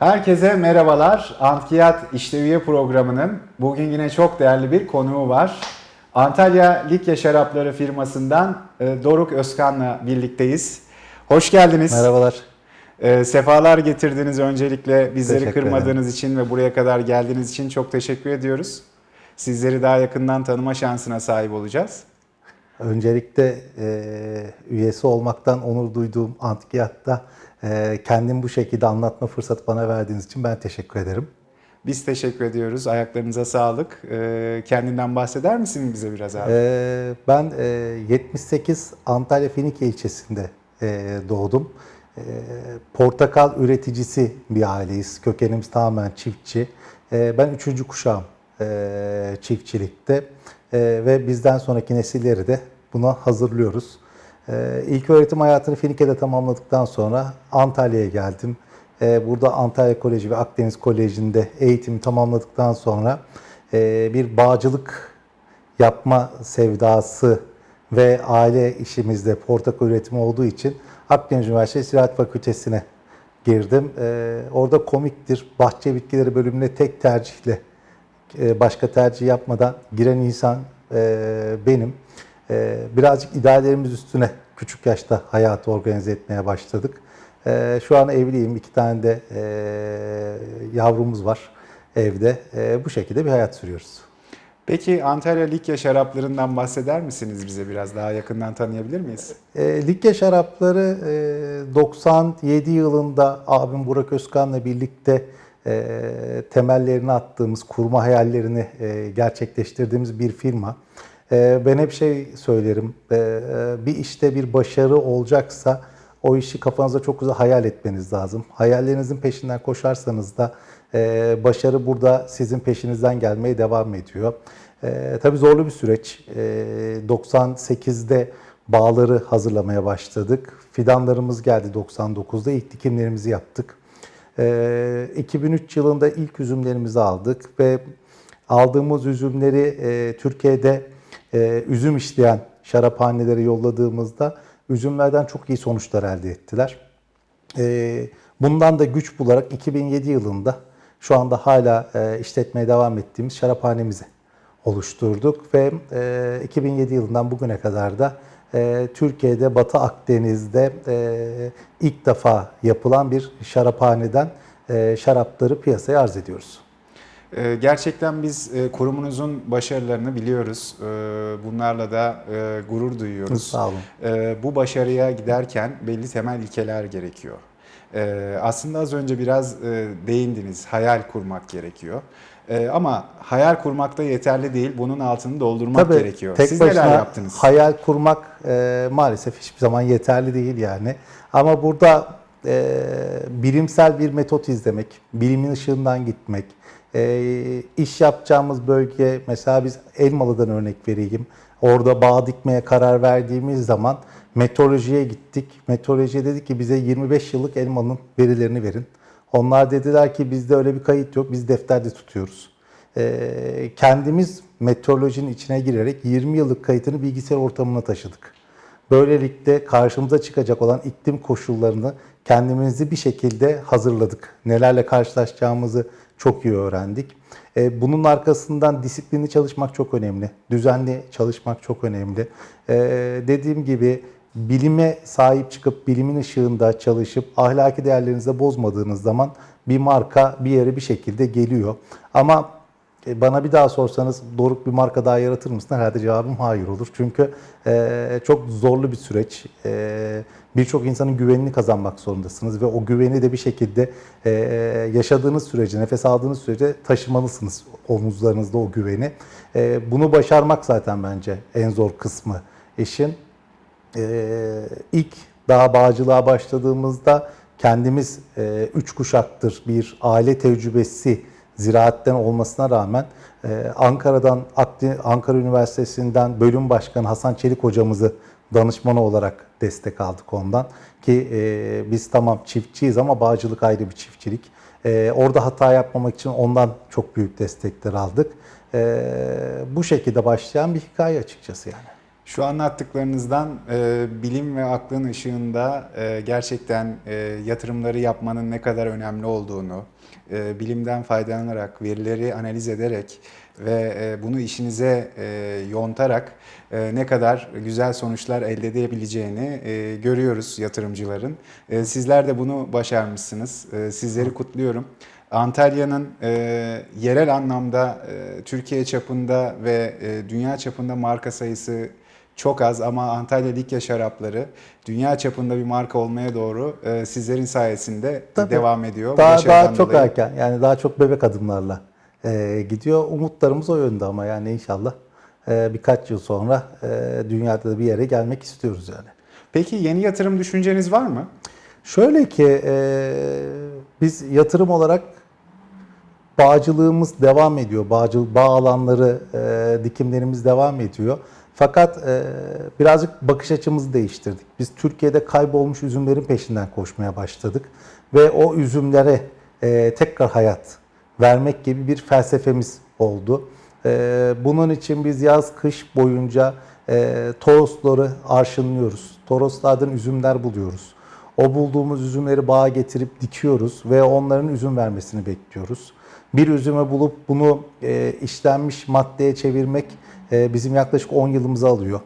Herkese merhabalar. Antkiyat İşleviye programının bugün yine çok değerli bir konuğu var. Antalya Likya Şarapları firmasından e, Doruk Özkan'la birlikteyiz. Hoş geldiniz. Merhabalar. E, Sefalar getirdiniz öncelikle bizleri Teşekkür kırmadığınız için ve buraya kadar geldiğiniz için çok teşekkür ediyoruz. Sizleri daha yakından tanıma şansına sahip olacağız. Öncelikle e, üyesi olmaktan onur duyduğum Antikiyat'ta e, kendim bu şekilde anlatma fırsatı bana verdiğiniz için ben teşekkür ederim. Biz teşekkür ediyoruz. Ayaklarınıza sağlık. E, kendinden bahseder misin bize biraz abi? E, ben e, 78 Antalya Finike ilçesinde e, doğdum. E, portakal üreticisi bir aileyiz. Kökenimiz tamamen çiftçi. E, ben üçüncü kuşağım e, çiftçilikte E, ve bizden sonraki nesilleri de buna hazırlıyoruz. E, ilk öğretim hayatını Finike'de tamamladıktan sonra Antalya'ya geldim. E, burada Antalya Koleji ve Akdeniz Koleji'nde eğitimi tamamladıktan sonra e, bir bağcılık yapma sevdası ve aile işimizde portakal üretimi olduğu için Akdeniz Üniversitesi Ziraat Fakültesine girdim. Ee, orada komiktir, bahçe bitkileri bölümüne tek tercihle e, başka tercih yapmadan giren insan e, benim. E, birazcık ideallerimiz üstüne küçük yaşta hayatı organize etmeye başladık. E, şu an evliyim, iki tane de e, yavrumuz var evde. E, bu şekilde bir hayat sürüyoruz. Peki Antalya Likya şaraplarından bahseder misiniz bize biraz daha yakından tanıyabilir miyiz? E, Likya şarapları e, 97 yılında abim Burak Özkan'la birlikte e, temellerini attığımız, kurma hayallerini e, gerçekleştirdiğimiz bir firma. E, ben hep şey söylerim, e, e, bir işte bir başarı olacaksa o işi kafanızda çok güzel hayal etmeniz lazım. Hayallerinizin peşinden koşarsanız da e, başarı burada sizin peşinizden gelmeye devam ediyor. Tabii zorlu bir süreç. E, 98'de bağları hazırlamaya başladık. Fidanlarımız geldi 99'da. ilk dikimlerimizi yaptık. E, 2003 yılında ilk üzümlerimizi aldık ve aldığımız üzümleri Türkiye'de e, üzüm işleyen şaraphanelere yolladığımızda üzümlerden çok iyi sonuçlar elde ettiler. E, bundan da güç bularak 2007 yılında şu anda hala e, işletmeye devam ettiğimiz şaraphanemizi oluşturduk ve e, 2007 yılından bugüne kadar da e, Türkiye'de Batı Akdeniz'de e, ilk defa yapılan bir şaraphaneden e, şarapları piyasaya arz ediyoruz. Ee, Gerçekten biz e, kurumunuzun başarılarını biliyoruz. Ee, Bunlarla da e, gurur duyuyoruz. Sağ olun. Ee, Bu başarıya giderken belli temel ilkeler gerekiyor. Aslında az önce biraz e, değindiniz, hayal kurmak gerekiyor. Ama hayal kurmak da yeterli değil, bunun altını doldurmak Tabii gerekiyor. tek Siz neler yaptınız? hayal kurmak e, maalesef hiçbir zaman yeterli değil yani. Ama burada e, bilimsel bir metot izlemek, bilimin ışığından gitmek, e, iş yapacağımız bölge mesela biz Elmalı'dan örnek vereyim. Orada bağ dikmeye karar verdiğimiz zaman meteorolojiye gittik. Meteorolojiye dedi ki bize 25 yıllık elmanın verilerini verin. Onlar dediler ki bizde öyle bir kayıt yok, biz defterde tutuyoruz. Ee, kendimiz meteorolojinin içine girerek 20 yıllık kayıtını bilgisayar ortamına taşıdık. Böylelikle karşımıza çıkacak olan iklim koşullarını kendimizi bir şekilde hazırladık. Nelerle karşılaşacağımızı çok iyi öğrendik. Ee, Bunun arkasından disiplinli çalışmak çok önemli. Düzenli çalışmak çok önemli. Ee, Dediğim gibi bilime sahip çıkıp bilimin ışığında çalışıp ahlaki değerlerinizi de bozmadığınız zaman bir marka bir yere bir şekilde geliyor. Ama e, bana bir daha sorsanız Doruk bir marka daha yaratır mısın? Herhalde cevabım hayır olur. Çünkü e, çok zorlu bir süreç. E, Birçok insanın güvenini kazanmak zorundasınız ve o güveni de bir şekilde e, yaşadığınız sürece, nefes aldığınız sürece taşımalısınız omuzlarınızda o güveni. E, bunu başarmak zaten bence en zor kısmı işin. Ee, ilk daha bağcılığa başladığımızda kendimiz e, üç kuşaktır bir aile tecrübesi ziraatten olmasına rağmen e, Ankara'dan Ankara Üniversitesi'nden bölüm başkanı Hasan Çelik hocamızı danışmanı olarak destek aldık ondan ki e, biz tamam çiftçiyiz ama bağcılık ayrı bir çiftçilik. E, orada hata yapmamak için ondan çok büyük destekler aldık. Bu şekilde başlayan bir hikaye açıkçası yani. Şu anlattıklarınızdan e, bilim ve aklın ışığında e, gerçekten e, yatırımları yapmanın ne kadar önemli olduğunu, e, bilimden faydalanarak, verileri analiz ederek ve e, bunu işinize e, yontarak e, ne kadar güzel sonuçlar elde edebileceğini e, görüyoruz yatırımcıların. E, sizler de bunu başarmışsınız. E, sizleri kutluyorum. Antalya'nın e, yerel anlamda e, Türkiye çapında ve e, dünya çapında marka sayısı çok az ama Antalya Likya şarapları dünya çapında bir marka olmaya doğru e, sizlerin sayesinde Tabii. devam ediyor. Daha, daha çok dolayı. erken yani daha çok bebek adımlarla e, gidiyor. Umutlarımız o yönde ama yani inşallah e, birkaç yıl sonra e, dünyada da bir yere gelmek istiyoruz yani. Peki yeni yatırım düşünceniz var mı? Şöyle ki e, biz yatırım olarak bağcılığımız devam ediyor. Bağcı, bağ alanları, e, dikimlerimiz devam ediyor. Fakat e, birazcık bakış açımızı değiştirdik. Biz Türkiye'de kaybolmuş üzümlerin peşinden koşmaya başladık. Ve o üzümlere e, tekrar hayat vermek gibi bir felsefemiz oldu. E, bunun için biz yaz kış boyunca e, Torosları arşınlıyoruz. Toroslardan üzümler buluyoruz. O bulduğumuz üzümleri bağa getirip dikiyoruz ve onların üzüm vermesini bekliyoruz. Bir üzümü bulup bunu e, işlenmiş maddeye çevirmek e, bizim yaklaşık 10 yılımızı alıyor.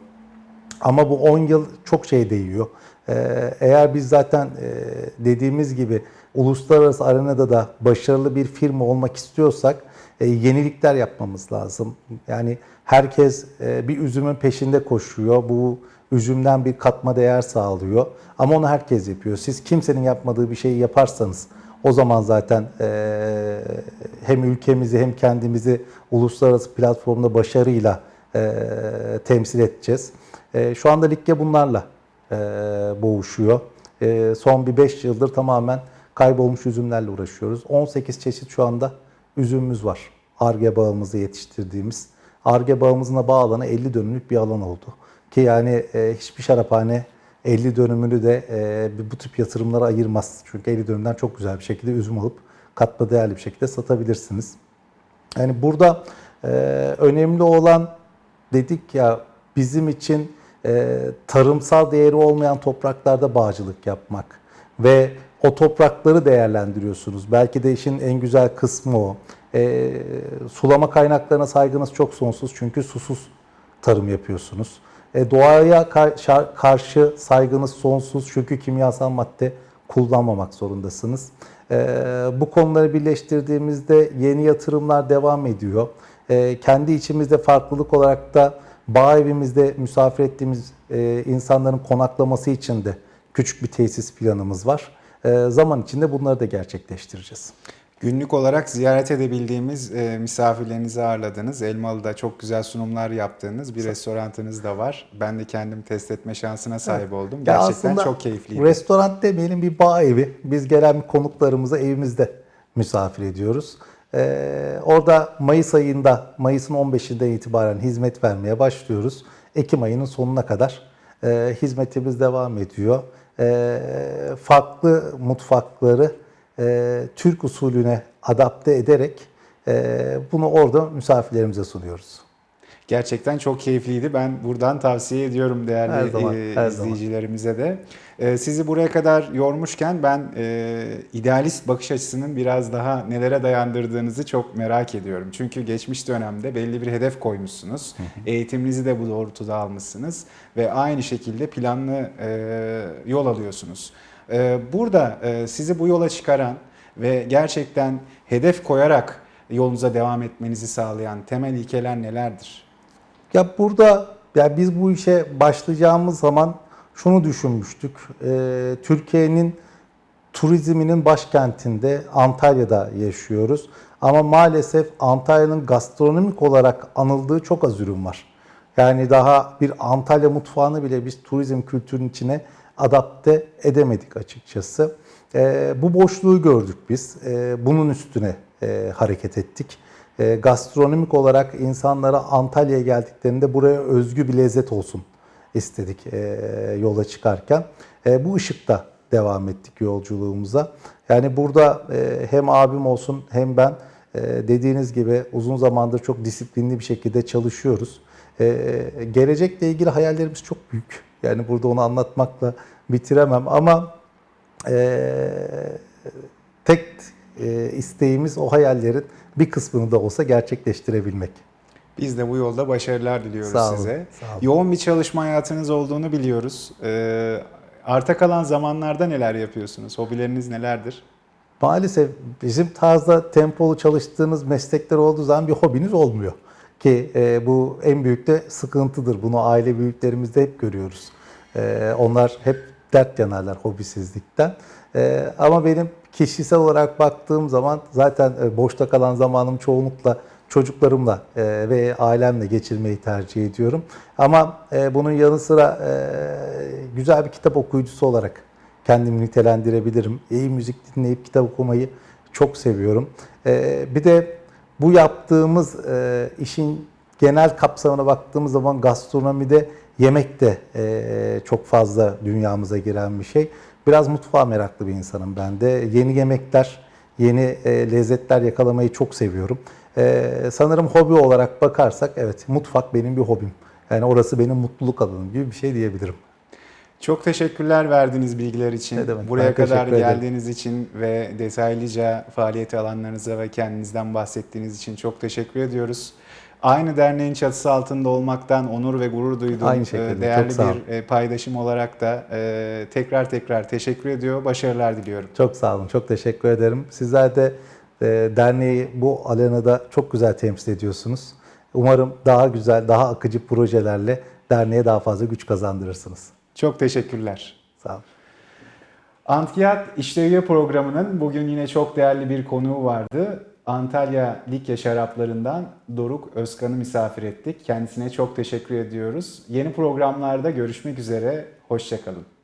Ama bu 10 yıl çok şey değiyor. Ee, Eğer biz zaten e, dediğimiz gibi uluslararası arenada da başarılı bir firma olmak istiyorsak e, yenilikler yapmamız lazım. Yani herkes e, bir üzümün peşinde koşuyor. Bu üzümden bir katma değer sağlıyor. Ama onu herkes yapıyor. Siz kimsenin yapmadığı bir şeyi yaparsanız o zaman zaten e, hem ülkemizi hem kendimizi uluslararası platformda başarıyla e, temsil edeceğiz. E, şu anda Likya bunlarla e, boğuşuyor. E, son bir 5 yıldır tamamen kaybolmuş üzümlerle uğraşıyoruz. 18 çeşit şu anda üzümümüz var. Arge bağımızı yetiştirdiğimiz. Arge bağımızın da bağ alanı 50 dönümlük bir alan oldu. Ki yani e, hiçbir şaraphane 50 dönümünü de e, bu tip yatırımlara ayırmaz. Çünkü 50 dönümden çok güzel bir şekilde üzüm alıp katma değerli bir şekilde satabilirsiniz. Yani burada e, önemli olan dedik ya bizim için e, tarımsal değeri olmayan topraklarda bağcılık yapmak ve o toprakları değerlendiriyorsunuz. Belki de işin en güzel kısmı o. E, sulama kaynaklarına saygınız çok sonsuz çünkü susuz tarım yapıyorsunuz. E, doğaya karşı saygınız sonsuz çünkü kimyasal madde kullanmamak zorundasınız. E, bu konuları birleştirdiğimizde yeni yatırımlar devam ediyor. E, kendi içimizde farklılık olarak da bağ evimizde misafir ettiğimiz insanların konaklaması için de küçük bir tesis planımız var. Zaman içinde bunları da gerçekleştireceğiz. Günlük olarak ziyaret edebildiğimiz e, misafirlerinizi ağırladınız. Elmalı'da çok güzel sunumlar yaptığınız bir restoranınız da var. Ben de kendim test etme şansına sahip oldum. Ya Gerçekten çok keyifliydi. Restoran demeyelim bir bağ evi. Biz gelen konuklarımızı evimizde misafir ediyoruz. Ee, orada Mayıs ayında, Mayıs'ın 15'inden itibaren hizmet vermeye başlıyoruz. Ekim ayının sonuna kadar e, hizmetimiz devam ediyor. E, farklı mutfakları e, Türk usulüne adapte ederek e, bunu orada misafirlerimize sunuyoruz. Gerçekten çok keyifliydi. Ben buradan tavsiye ediyorum değerli Her zaman, e, her zaman. izleyicilerimize de. E, sizi buraya kadar yormuşken ben e, idealist bakış açısının biraz daha nelere dayandırdığınızı çok merak ediyorum. Çünkü geçmiş dönemde belli bir hedef koymuşsunuz. Eğitiminizi de bu doğrultuda almışsınız ve aynı şekilde planlı e, yol alıyorsunuz. E, burada e, sizi bu yola çıkaran ve gerçekten hedef koyarak yolunuza devam etmenizi sağlayan temel ilkeler nelerdir? Ya burada ya biz bu işe başlayacağımız zaman şunu düşünmüştük. Ee, Türkiye'nin turizminin başkentinde Antalya'da yaşıyoruz. Ama maalesef Antalya'nın gastronomik olarak anıldığı çok az ürün var. Yani daha bir Antalya mutfağını bile biz turizm kültürünün içine adapte edemedik açıkçası. Ee, bu boşluğu gördük biz. Ee, bunun üstüne e, hareket ettik. E, gastronomik olarak insanlara Antalya'ya geldiklerinde buraya özgü bir lezzet olsun istedik e, yola çıkarken. E, bu ışıkta devam ettik yolculuğumuza. Yani burada e, hem abim olsun hem ben e, dediğiniz gibi uzun zamandır çok disiplinli bir şekilde çalışıyoruz. E, gelecekle ilgili hayallerimiz çok büyük. Yani burada onu anlatmakla bitiremem ama e, tek e, isteğimiz o hayallerin bir kısmını da olsa gerçekleştirebilmek. Biz de bu yolda başarılar diliyoruz Sağ olun, size. sağ olun. Yoğun bir çalışma hayatınız olduğunu biliyoruz. Ee, arta kalan zamanlarda neler yapıyorsunuz? Hobileriniz nelerdir? Maalesef bizim tarzda tempolu çalıştığınız meslekler olduğu zaman bir hobiniz olmuyor. Ki e, bu en büyük de sıkıntıdır. Bunu aile büyüklerimizde hep görüyoruz. E, onlar hep dert yanarlar hobisizlikten. E, ama benim kişisel olarak baktığım zaman zaten e, boşta kalan zamanım çoğunlukla çocuklarımla e, ve ailemle geçirmeyi tercih ediyorum. Ama e, bunun yanı sıra e, güzel bir kitap okuyucusu olarak kendimi nitelendirebilirim. İyi müzik dinleyip kitap okumayı çok seviyorum. Ee, bir de bu yaptığımız e, işin genel kapsamına baktığımız zaman gastronomide yemek de e, çok fazla dünyamıza giren bir şey. Biraz mutfağa meraklı bir insanım ben de. Yeni yemekler, yeni e, lezzetler yakalamayı çok seviyorum. E, sanırım hobi olarak bakarsak evet mutfak benim bir hobim. Yani orası benim mutluluk alanım gibi bir şey diyebilirim. Çok teşekkürler verdiğiniz bilgiler için. Ne demek, Buraya kadar teşekkür ederim. geldiğiniz için ve detaylıca faaliyet alanlarınıza ve kendinizden bahsettiğiniz için çok teşekkür ediyoruz. Aynı derneğin çatısı altında olmaktan onur ve gurur duyduğum Aynı e, şekilde, değerli bir e, paydaşım olarak da e, tekrar tekrar teşekkür ediyor. Başarılar diliyorum. Çok sağ olun, çok teşekkür ederim. Sizler de derneği bu alanada çok güzel temsil ediyorsunuz. Umarım daha güzel, daha akıcı projelerle derneğe daha fazla güç kazandırırsınız. Çok teşekkürler. Sağ olun. Antiyat İşleviye programının bugün yine çok değerli bir konuğu vardı. Antalya Likya şaraplarından Doruk Özkan'ı misafir ettik. Kendisine çok teşekkür ediyoruz. Yeni programlarda görüşmek üzere. Hoşçakalın.